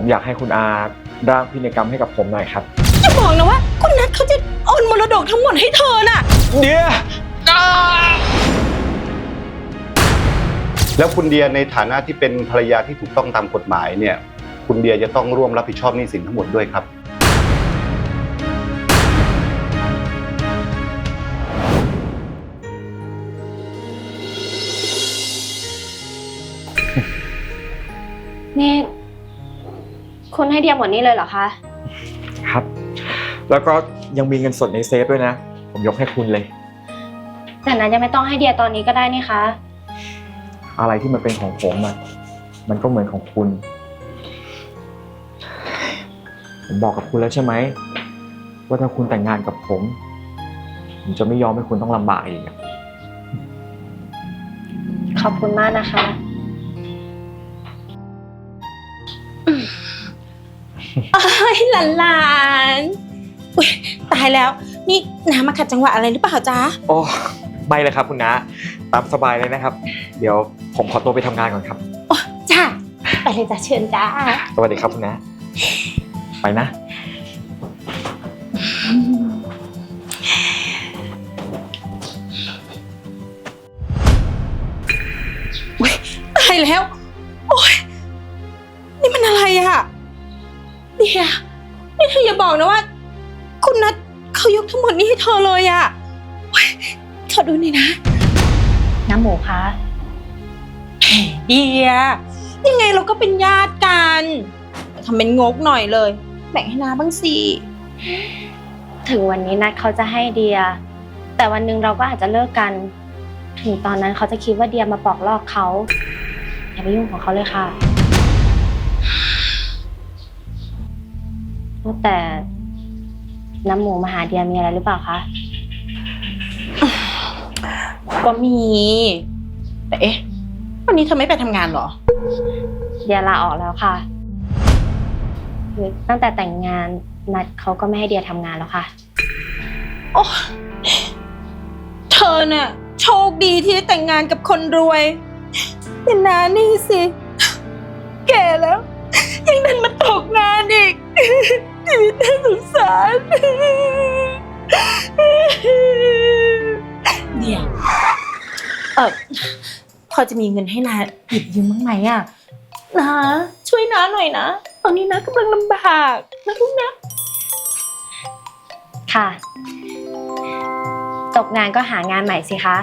ผมอยากให้คุณอาร่างพินัยกรรมให้กับผมหน่อยครับอย่าบอกนะว่า คุณนัทเขาจะโอนมรดกทั้งหมดให้เธอน่ะ เดียแล้วคุณเดียในฐานะที่เป็นภรรยาที่ถูกต้องตามกฎหมายเนี่ย คุณเดียจะต้องร่วมรับผิดชอบหนี้สินทั้งหมดด้วยครับ นี่ คุณให้เดียหมดนี่เลยเหรอคะ ครับ แล้วก็ยังมีเงินสดในเซฟด้วยนะ ผมยกให้คุณเลย แต่นั้นยังไม่ต้องให้เดียตอนนี้ก็ได้นี่คะ อะไรที่มันเป็นของผมอะมันก็เหมือนของคุณ ผมบอกกับคุณแล้วใช่ไหม ว่าถ้าคุณแต่งงานกับผม ผมจะไม่ยอมให้คุณต้องลำบากอีกอะ ขอบคุณมากนะคะ เอ้ยหลานหลานๆอุ๊ยตายแล้ว นี่น้ำมาขัดจังหวะอะไรหรือเปล่าจ๊ะ โอ้ไม่เลยครับคุณนะตามสบายเลยนะครับ เดี๋ยวผมขอตัวไปทำงานก่อนครับ โอ้จ้าไปเลยจ้ะเชิญจ้า สวัสดีครับคุณนะไปนะ ตายแล้ว โอ๊ยนี่มันอะไรอะ เดียนี่เธออย่าบอกนะว่า คุณนัทเขายกทั้งหมดนี้ให้เธอเลยอะโอ๊ยขอดูหน่อยนะ น้ำหมูคะเดียยังไงเราก็เป็นญาติกันทำเป็นงกหน่อยเลย แบ่งให้นาบ้างสิ ถึงวันนี้นัดเขาจะให้เดีย แต่วันหนึ่งเราก็อาจจะเลิกกัน ถึงตอนนั้นเขาจะคิดว่าเดียมาปอกลอกเขาอย่าไปยุ่งของเขาเลยค่ะ ว่าแต่น้ำหมูมาหาเดียมีอะไรหรือเปล่าคะ ก็มี แต่เอ๊ะ วันนี้เธอไม่ไปทำงานเหรอ เดียลาออกแล้วค่ะคือตั้งแต่แต่งงานนัดเขาก็ไม่ให้เดียทำงานแล้วค่ะ โอ้เธอน่ะ โชคดีที่ได้แต่งงานกับคนรวยแต่นานี่สิ แก่แล้ว ยังดันมาตกงานอีก ชีวิตน่าสงสารเดี๋ยเออพอจะมีเงินให้นาหยิบยืมบ้างไหมอะนะช่วยนาหน่อยนะ ตอนนี้นะกำลังลำบากนะลูกนะ ค่ะ ตกงานก็หางานใหม่สิคะ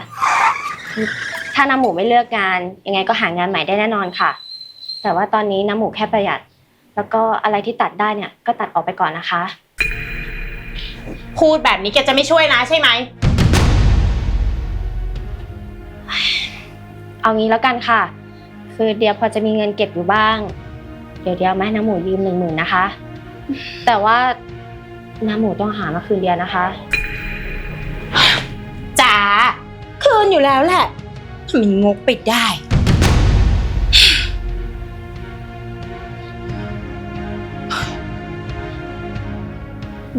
ถ้าน้ำหมูไม่เลือกงาน ยังไงก็หางานใหม่ได้แน่นอนค่ะ แต่ว่าตอนนี้น้ำหมูแค่ประหยัด แล้วก็อะไรที่ตัดได้เนี่ยก็ตัดออกไปก่อนนะคะ พูดแบบนี้แกจะไม่ช่วยนะใช่ไหม เอางี้แล้วกันค่ะ คือเดียพอจะมีเงินเก็บอยู่บ้าง เดี๋ยวเดียวมาให้น้ำหมูยืมหนึ่งหมื่นนะคะ แต่ว่าน้ำหมูต้องหามาคืนเดียนะคะ จ๋าคืนอยู่แล้วแหละทำไมงกไปได้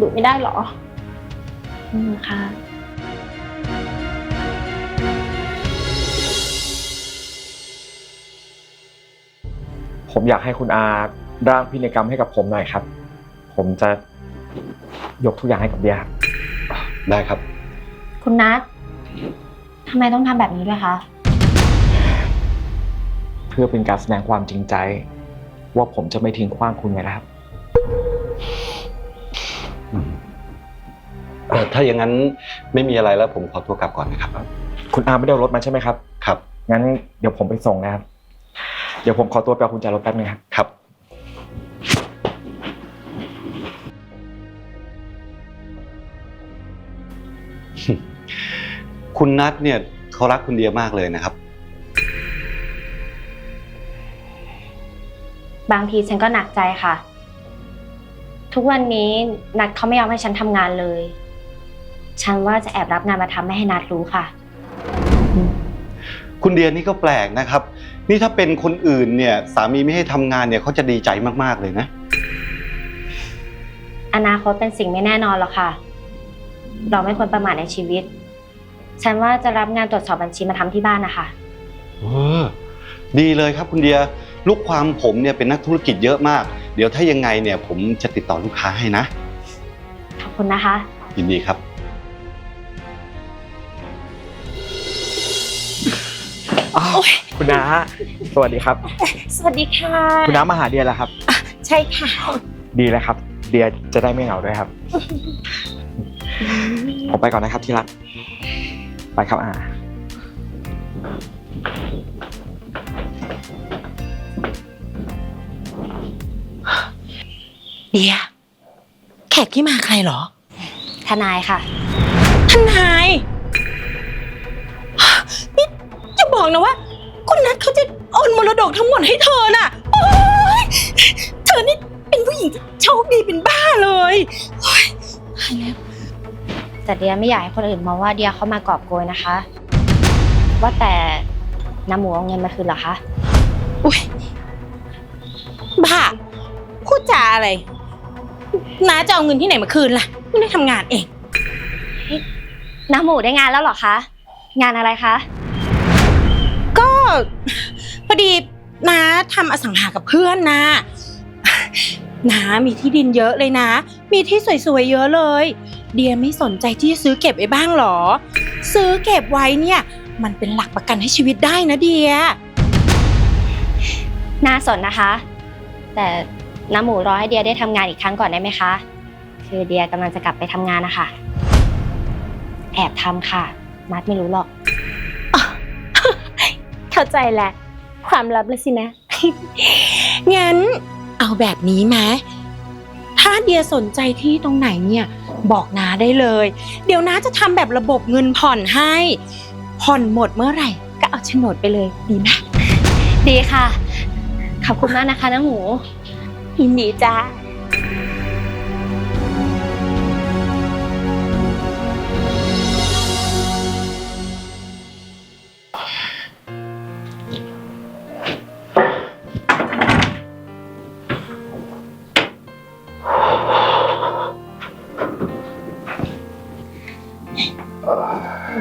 ดูไม่ได้เหรออืมค่ะ ผมอยากให้คุณอาร่างพินัยกรรมให้กับผมหน่อยครับ ผมจะยกทุกอย่างให้กับเดียครับได้ครับ คุณนัททำไมต้องทำแบบนี้ด้วยคะ เพื่อเป็นการแสดงความจริงใจ ว่าผมจะไม่ทิ้งขว้างคุณไงนะครับ ถ้าอย่างนั้นไม่มีอะไรแล้วผมขอตัวกลับก่อนนะครับ คุณอาไม่ได้เอารถมาใช่ไหมครับ ครับ งั้นเดี๋ยวผมไปส่งนะครับ เดี๋ยวผมขอตัวไปเอากุญแจรถแป๊บนึงครับ ครับ คุณนัทเนี่ยเขารักคุณเดียมากเลยนะครับ บางทีฉันก็หนักใจค่ะ ทุกวันนี้นัดเขาไม่ยอมให้ฉันทำงานเลย ฉันว่าจะแอบรับงานมาทำไม่ให้นัดรู้ค่ะ คุณเดียนี่ก็แปลกนะครับ นี่ถ้าเป็นคนอื่นเนี่ย สามีไม่ให้ทำงานเนี่ยเขาจะดีใจมากๆเลยนะ อนาคตเป็นสิ่งไม่แน่นอนหรอกค่ะ เราไม่ควรประมาทในชีวิต ฉันว่าจะรับงานตรวจสอบบัญชีมาทำที่บ้านนะคะ เออดีเลยครับคุณเดียลูกความผมเนี่ยเป็นนักธุรกิจเยอะมาก เดี๋ยวถ้ายังไงเนี่ยผมจะติดต่อลูกค้าให้นะ ขอบคุณนะคะ ยินดีครับ คุณน้าสวัสดีครับ สวัสดีค่ะ คุณน้ามาหาเดียแล้วครับ ใช่ค่ะ ดีแล้วครับ เดียจะได้ไม่เหงาด้วยครับ ผมไปก่อนนะครับที่รัก ไปครับอาเดียแขกที่มาใครเหรอ ทนายค่ะ ทนาย นี่จะบอกนะว่าคุณนัท เขาจะโอนมรดกทั้งหมดให้เธอน่ะโอ๊ยเธอนี่เป็นผู้หญิงที่โชคดีเป็นบ้าเลยโอ๊ยตายแล้ว แต่เดียไม่อยากให้คนอื่นมองว่าเดียเข้ามากอบโกยนะคะ ว่าแต่น้ำหมูเอาเงินมาคืนเหรอคะ อุ้ยบ้าพูดจาอะไรน้าจะเอาเงินที่ไหนมาคืนล่ะไม่ได้ทำงานเอง น้ำหมูได้งานแล้วเหรอคะ งานอะไรคะก็ พอดีน้าทำอสังหากับเพื่อนนะน้ามีที่ดินเยอะเลยนะ มีที่สวยๆเยอะเลย เดียไม่สนใจที่จะซื้อเก็บไว้บ้างหรอ ซื้อเก็บไว้เนี่ย มันเป็นหลักประกันให้ชีวิตได้นะเดียน่าสนนะคะ แต่น้ำหมูรอให้เดียได้ทำงานอีกครั้งก่อนได้ไหมคะ คือเดียกำลังจะกลับไปทำงานนะคะ แอบทำค่ะนัดไม่รู้หรอก เข้าใจแหละ ความลับเลยสินะ งั้นเอาแบบนี้ไหมถ้าเดียสนใจที่ตรงไหนเนี่ย บอกน้าได้เลย เดี๋ยวน้าจะทำแบบระบบเงินผ่อนให้ ผ่อนหมดเมื่อไหร่ ก็เอาโฉนดไปเลยดีไหมดีค่ะ ขอบคุณมากนะคะน้ำหมูยินดีจ้า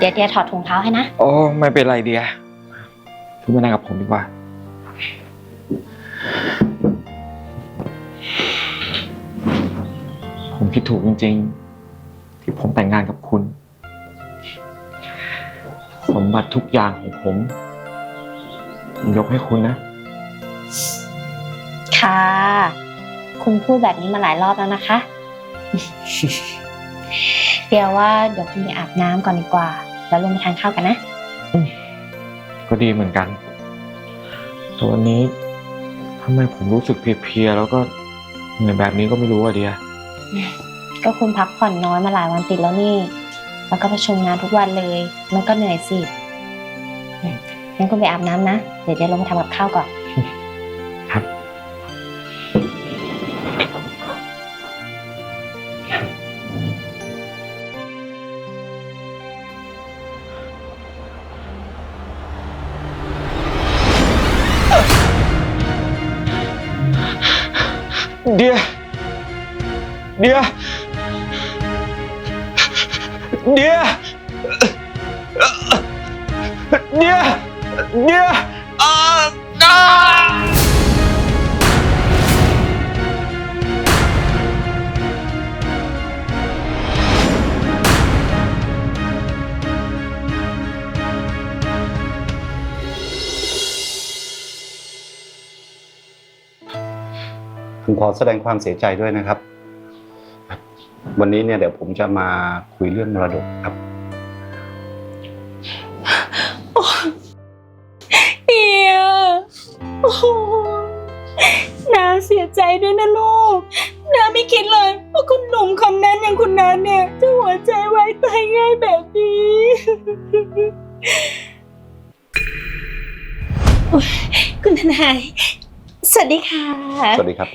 ดี๋ยวเดียถอดถุงเท้าให้นะ โอ้ไม่เป็นไรเดียคุณมานั่งกับผมดีกว่า ผมคิดถูกจริง ๆ ที่ผมแต่งงานกับคุณ สมบัติทุกอย่างของผม ผมยกให้คุณนะ ค่ะ คุณพูดแบบนี้มาหลายรอบแล้วนะคะ เดียวว่าเดี๋ยวคุณไปอาบน้ำก่อนดีกว่า แล้วลงไปทานข้าวกันนะ ก็ดีเหมือนกันแต่วันนี้ทำไมผมรู้สึกเพลียๆแล้วก็เหนื่อยแบบนี้ก็ไม่รู้อะเดียก็คุณพักผ่อนน้อยมาหลายวันติดแล้วนี่ แล้วก็ประชุมงานทุกวันเลย มันก็เหนื่อยสิอืมงั้นคุณไปอาบน้ำนะ เดี๋ยวเดี๋ยวลงไปทำกับข้าวก่อน เดีย เดีย เดีย เดียอาอ่าผมขอแสดงความเสียใจด้วยนะครับ วันนี้เนี่ยเดี๋ยวผมจะมาคุยเรื่องมรดกครับเดียโอ้โหน้าเสียใจด้วยนะลูกน้าไม่คิดเลยว่าคุณหนุ่มคนนั้นอย่างคุณนัทเนี่ยจะหัวใจไว้ตายง่ายแบบนี้โอ๊ยคุณทนาย สวัสดีค่ะ สวัสดีครับ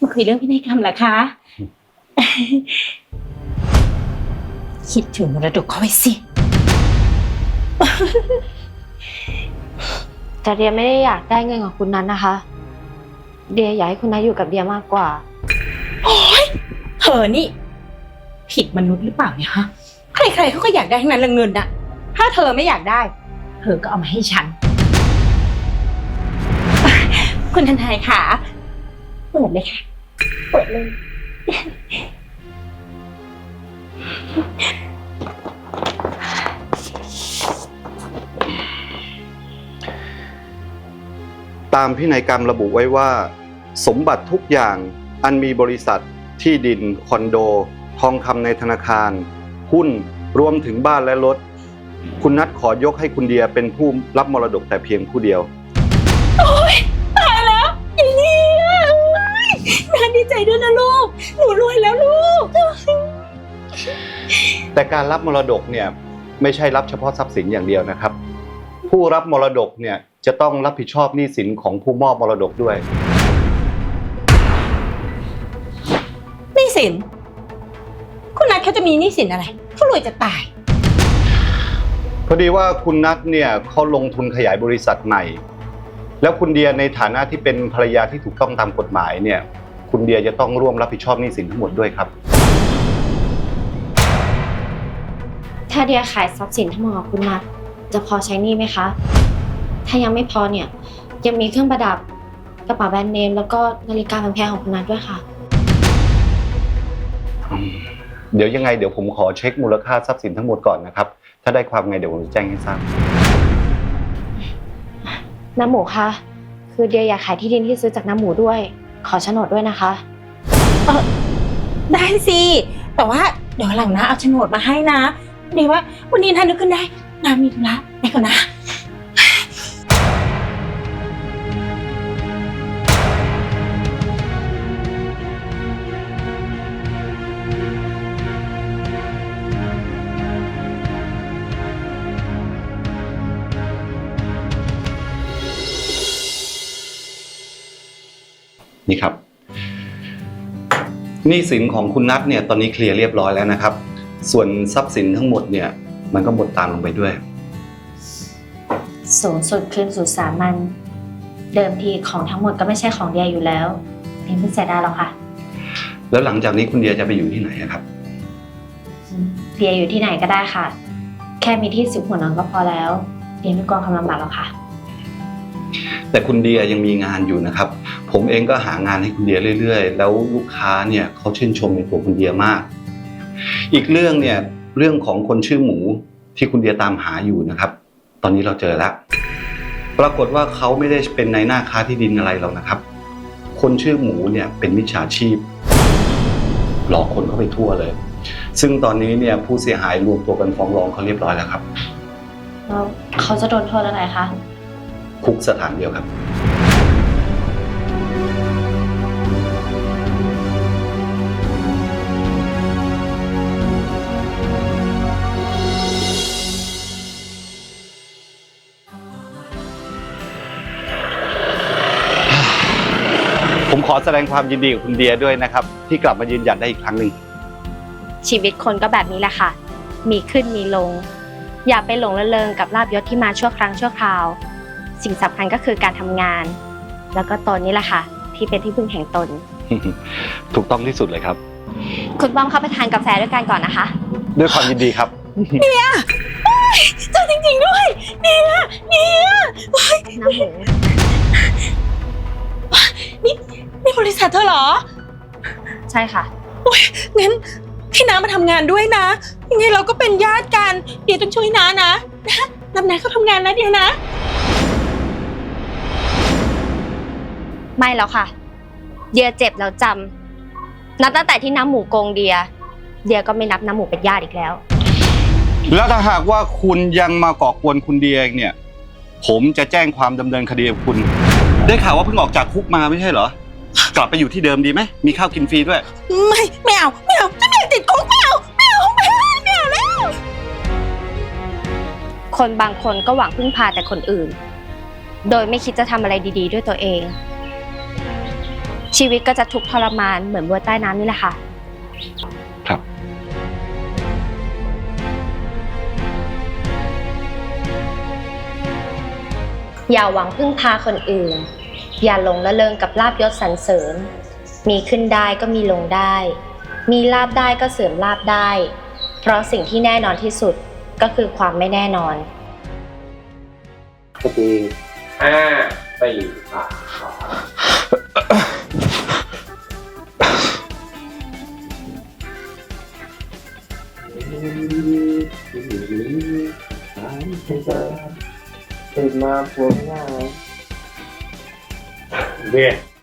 มาคุยเรื่องพินัยกรรมเหรอคะ คิดถึงมรดกเขาไว้สิ แต่เดียไม่ได้อยากได้เงินของคุณนั้นนะคะ เดียอยากให้คุณนัทอยู่กับเดียมากกว่า โอ๊ยเธอนี่ ผิดมนุษย์หรือเปล่าเนี่ยฮะ ใครๆเขาก็อยากได้ทั้งนั้นละเงินน่ะ ถ้าเธอไม่อยากได้ เธอก็เอามาให้ฉัน คุณทนายค่ะ เปิดเลยค่ะ เปิดเลย ตามพินัยกรรมระบุไว้ว่า สมบัติทุกอย่างอันมีบริษัทที่ดิน คอนโด ทองคำในธนาคาร หุ้นรวมถึงบ้านและรถ คุณนัทขอยกให้คุณเดียเป็นผู้รับมรดกแต่เพียงผู้เดียว โอ๊ยตายแล้วอย่างนี้อะแม่ดีใจด้วยนะ แต่การรับมรดกเนี่ยไม่ใช่รับเฉพาะทรัพย์สินอย่างเดียวนะครับ ผู้รับมรดกเนี่ยจะต้องรับผิดชอบหนี้สินของผู้มอบมรดกด้วย หนี้สิน คุณนัทเขาจะมีหนี้สินอะไรเขารวยจะตาย พอดีว่าคุณนัทเนี่ยเขาลงทุนขยายบริษัทใหม่ แล้วคุณเดียในฐานะที่เป็นภรรยาที่ถูกต้องตามกฎหมายเนี่ย คุณเดียจะต้องร่วมรับผิดชอบหนี้สินทั้งหมดด้วยครับ ถ้าเดียขายทรัพย์สินทั้งหมดของคุณนัทจะพอใช้หนี้ไหมคะ ถ้ายังไม่พอเนี่ยยังมีเครื่องประดับกระเป๋าแบรนด์เนมแล้วก็นาฬิกาแพงๆของคุณนัทด้วยค่ะ เดี๋ยวยังไงเดี๋ยวผมขอเช็คมูลค่าทรัพย์สินทั้งหมดก่อนนะครับ ถ้าได้ความไงเดี๋ยวผมจะแจ้งให้ทราบ น้ำหมูคะ คือเดียอยากขายที่ดินที่ซื้อจากน้ำหมูด้วย ขอโฉนดด้วยนะคะ ได้สิ แต่ว่าเดี๋ยวหลังนะเอาโฉนดมาให้นะ ดีว่า วันนี้นานึกขึ้นได้ นามีธุระไปก่อนนะ นี่ครับหนี้สินของคุณนัทเนี่ยตอนนี้เคลียร์เรียบร้อยแล้วนะครับ ส่วนทรัพย์สินทั้งหมดเนี่ย มันก็หมดตามลงไปด้วย สูงสุดคืนสู่สามัญเดิมทีของทั้งหมดก็ไม่ใช่ของเดียอยู่แล้วเดียไม่เสียดายหรอกค่ะ แล้วหลังจากนี้คุณเดียจะไปอยู่ที่ไหนอะครับ เดียอยู่ที่ไหนก็ได้ค่ะ แค่มีที่ซุกหัวนอนก็พอแล้วเดียไม่กลัวความลำบากหรอกค่ะ แต่คุณเดียยังมีงานอยู่นะครับ ผมเองก็หางานให้คุณเดียเรื่อย ๆ แล้วลูกค้าเนี่ยเขาชื่นชมในตัวคุณเดียมาก อีกเรื่องเนี่ยเรื่องของคนชื่อหมูที่คุณเดียตามหาอยู่นะครับ ตอนนี้เราเจอแล้ว ปรากฏว่าเขาไม่ได้เป็นนายหน้าค้าที่ดินอะไรหรอกนะครับ คนชื่อหมูเนี่ยเป็นมิจฉาชีพ หลอกคนเข้าไปทั่วเลย ซึ่งตอนนี้เนี่ยผู้เสียหายรวมตัวกันฟ้องร้องเขาเรียบร้อยแล้วครับ แล้วเขาจะโดนโทษอะไรคะ คุกสถานเดียวครับ แสดงความยินดีกับคุณเดียด้วยนะครับ ที่กลับมายืนหยัดได้อีกครั้งหนึ่งชีวิตคนก็แบบนี้แหละค่ะ มีขึ้นมีลง อย่าไปหลงระเริงกับลาบยศที่มาชั่วครั้งชั่วคราว สิ่งสำคัญก็คือการทำงาน แล้วก็ตนนี่แหละค่ะ ที่เป็นที่พึ่งแห่งตน ถูกต้องที่สุดเลยครับ คุณป้อมเข้าไปทานกาแฟด้วยกันก่อนนะคะ ด้วยความยินดีครับ เจอจริงๆด้วย เนี่ยเนี่ยน้ำหมู นี่บริษัทเธอเหรอ ใช่ค่ะงั้นให้น้ามาทำงานด้วยนะยังไงเราก็เป็นญาติกัน เดี๋ยวต้องช่วยน้านะนะรับน้าเข้าทำงานนะเดี๋ยวนะ ไม่แล้วค่ะ เดียเจ็บแล้วจำนับตั้งแต่ที่น้ำหมูโกงเดีย เดียก็ไม่นับน้ำหมูเป็นญาติอีกแล้ว แล้วถ้าหากว่าคุณยังมาก่อกวนคุณเดียเนี่ย ผมจะแจ้งความดำเนินคดีกับคุณ ได้ข่าวว่าเพิ่งออกจากคุกมาไม่ใช่เหรอ กลับไปอยู่ที่เดิมดีไหม มีข้าวกินฟรีด้วย ไม่ไม่เอาไม่เอาจะไม่อยากติดคุกไม่เอาไม่เอาไม่เอาไม่เอาแล้ว คนบางคนก็หวังพึ่งพาแต่คนอื่น โดยไม่คิดจะทำอะไรดี ๆ ด้วยตัวเอง ชีวิตก็จะทุกข์ทรมานเหมือนบัวใต้น้ำนี่แหละค่ะ ครับ อย่าหวังพึ่งพาคนอื่น อย่าหลงละเลงกับลาบยศสรรเสริญ มีขึ้นได้ก็มีลงได้ มีลาบได้ก็เสื่อมลาบได้ เพราะสิ่งที่แน่นอนที่สุดก็คือความไม่แน่นอนคือห้าสี่สามตื่นมาปวดหน้า เบียร์